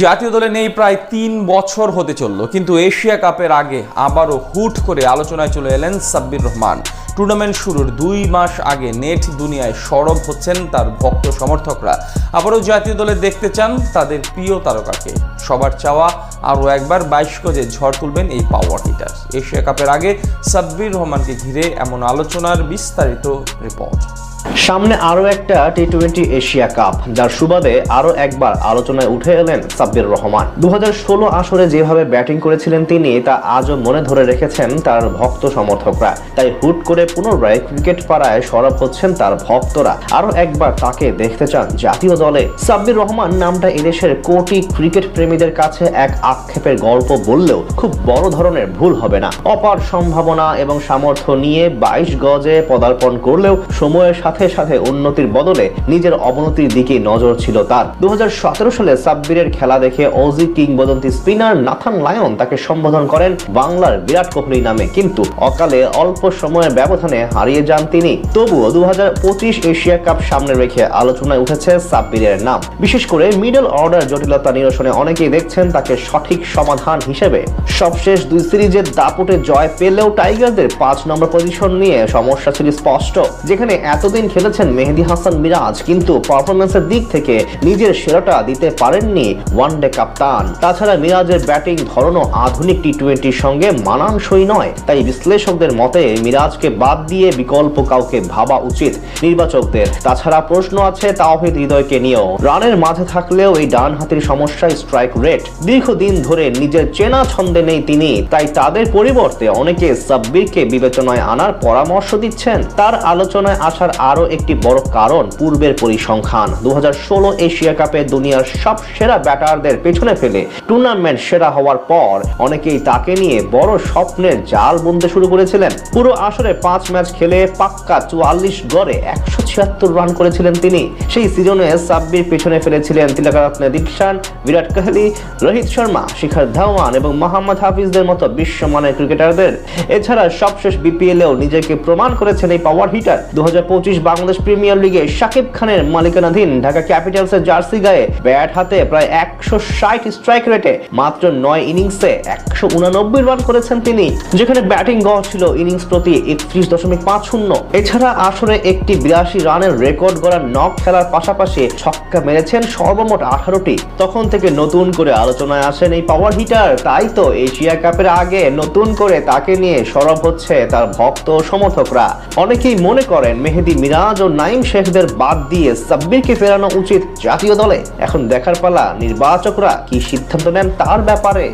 জাতীয় দলে নেই, প্রায় তিন বছর হতে চলল। কিন্তু এশিয়া কাপের আগে আবারও হুট করে আলোচনায় চলে এলেন সাব্বির রহমান। টুর্নামেন্ট শুরুর দুই মাস আগে নেট দুনিয়ায় সরব হচ্ছেন তার ভক্ত সমর্থকরা। আবারও জাতীয় দলে দেখতে চান তাদের প্রিয় তারকাকে। সবার চাওয়া, আরও একবার বাইশ গজে ঝড় তুলবেন এই পাওয়ার হিটার এশিয়া কাপের আগে সাব্বির রহমানকে ঘিরে এমন আলোচনার বিস্তারিত রিপোর্ট সামনে আরও একটা টি টোয়েন্টি এশিয়া কাপ যার সুবাদে আরও একবার আলোচনায় উঠে এলেন সাব্বির রহমান। দু আসরে যেভাবে ব্যাটিং করেছিলেন তিনি, তা আজও মনে ধরে রেখেছেন তার ভক্ত সমর্থকরা। তাই হুট করে পুনরায় ক্রিকেট পাড়ায় সরব হচ্ছেন তার ভক্তরা। আরও একবার তাকে দেখতে চান জাতীয় দলে। সাব্বির রহমান নামটা এদেশের কোটি ক্রিকেট প্রেমীদের কাছে এক আক্ষেপের গল্প বললেও খুব বড় ধরনের ভুল হবে না। অপার সম্ভাবনা এবং সামর্থ্য নিয়ে বাইশ গজে পদার্পণ করলেও সময়ের সাথে সাথে সাথে উন্নতির বদলে নিজের অবনতির দিকে নজর ছিল তার। দু হাজার সতেরো সালে সাব্বিরের খেলা দেখে অজি কিংবদন্তি স্পিনার নাথান লায়ন তাকে সম্বোধন করেন বাংলার বিরাট কোহলি নামে। কিন্তু অকালে অল্প সময়ের ব্যবধানে হারিয়ে যান তিনি। তবুও দু এশিয়া কাপ সামনে রেখে আলোচনায় উঠেছে সাব্বিরের নাম। বিশেষ করে মিডল অর্ডার জটিলতা নিরসনে অনেকেই দেখছেন তাকে সঠিক সমাধান হিসেবে। সবশেষ দুই সিরিজের দাপুটে জয় পেলেও টাইগারদের পাঁচ নম্বর পজিশন নিয়ে সমস্যা ছিল স্পষ্ট। যেখানে এতদিন খেলেছেন মেহেদি হাসান মিরাজ, কিন্তু পারফরমেন্সের দিক থেকে নিজের সেরাটা দিতে পারেননি ওয়ানডে কাপ্তান তাছাড়া মিরাজের ব্যাটিং ধরনও আধুনিক টি টোয়েন্টির সঙ্গে মানানসই নয়। তাই বিশ্লেষকদের মতে মিরাজকে বাদ দিয়ে বিকল্প কাউকে ভাবা উচিত নির্বাচকদের। তাছাড়া প্রশ্ন আছে তাওহিদ হৃদয়কে নিয়েও। রানের মাঝে থাকলেও এই ডান হাতের সমস্যা স্ট্রাইক রেট দীর্ঘদিন ধরে নিজের চেনা ছন্দে নেই তিনি। তাই তাদের পরিবর্তে অনেকে সাব্বিরকে বিবেচনায় আনার পরামর্শ দিচ্ছেন। তার আলোচনায় আসার আরও একটি বড় কারণ পূর্বের পরিসংখ্যান। দু হাজার ষোলো এশিয়া কাপে দুনিয়ার সব সেরা ব্যাটারদের পেছনে ফেলে টুর্নামেন্ট সেরা হওয়ার পর অনেকেই তাকে নিয়ে বড় স্বপ্নের জাল বুনতে শুরু করেছিলেন। পুরো আসরে পাঁচ ম্যাচ খেলে পাক্কা চুয়াল্লিশ গড়ে একশো ছিয়াত্তর রান করেছিলেন তিনি। সেই সিজনে সাব্বির পেছনে ফেলেছিলেন তিলকারত্নে দীপশান, বিরাট কোহলি, রোহিত শর্মা, শিখর ধাওয়ান এবং মোহাম্মদ হাফিজদের মতো বিশ্বমানের ক্রিকেটারদের। এছাড়া সবশেষ বিপিএলেও নিজেকে প্রমাণ করেছেন এই পাওয়ার হিটার দু বাংলাদেশ প্রিমিয়ার লিগে শাকিব খানের মালিকানাধীন ঢাকা ক্যাপিটালসের জার্সি গায়ে ব্যাট হাতে প্রায় একশো ষাট স্ট্রাইক রেটে মাত্র নয় ইনিংসে একশো উনানব্বই রান করেছেন তিনি, যেখানে ব্যাটিং গড় ছিল ইনিংস প্রতি একত্রিশ দশমিক পাঁচ শূন্য। এছাড়া আসরে একটি বিরাশি রানের রেকর্ড গড়া নক খেলার পাশাপাশি ছক্কা মেরেছেন সর্বমোট আঠারোটি। তখন থেকে নতুন করে আলোচনায় আসেন এই পাওয়ার হিটার তাই তো এশিয়া কাপের আগে নতুন করে তাকে নিয়ে সরব হচ্ছে তার ভক্ত সমর্থকরা। অনেকেই মনে করেন মেহেদি মিরাজ ও নাইম শেখদের বাদ দিয়ে সাব্বিরকে ফেরানো উচিত জাতীয় দলে। এখন দেখার পালা নির্বাচকরা কি সিদ্ধান্ত নেন তার ব্যাপারে?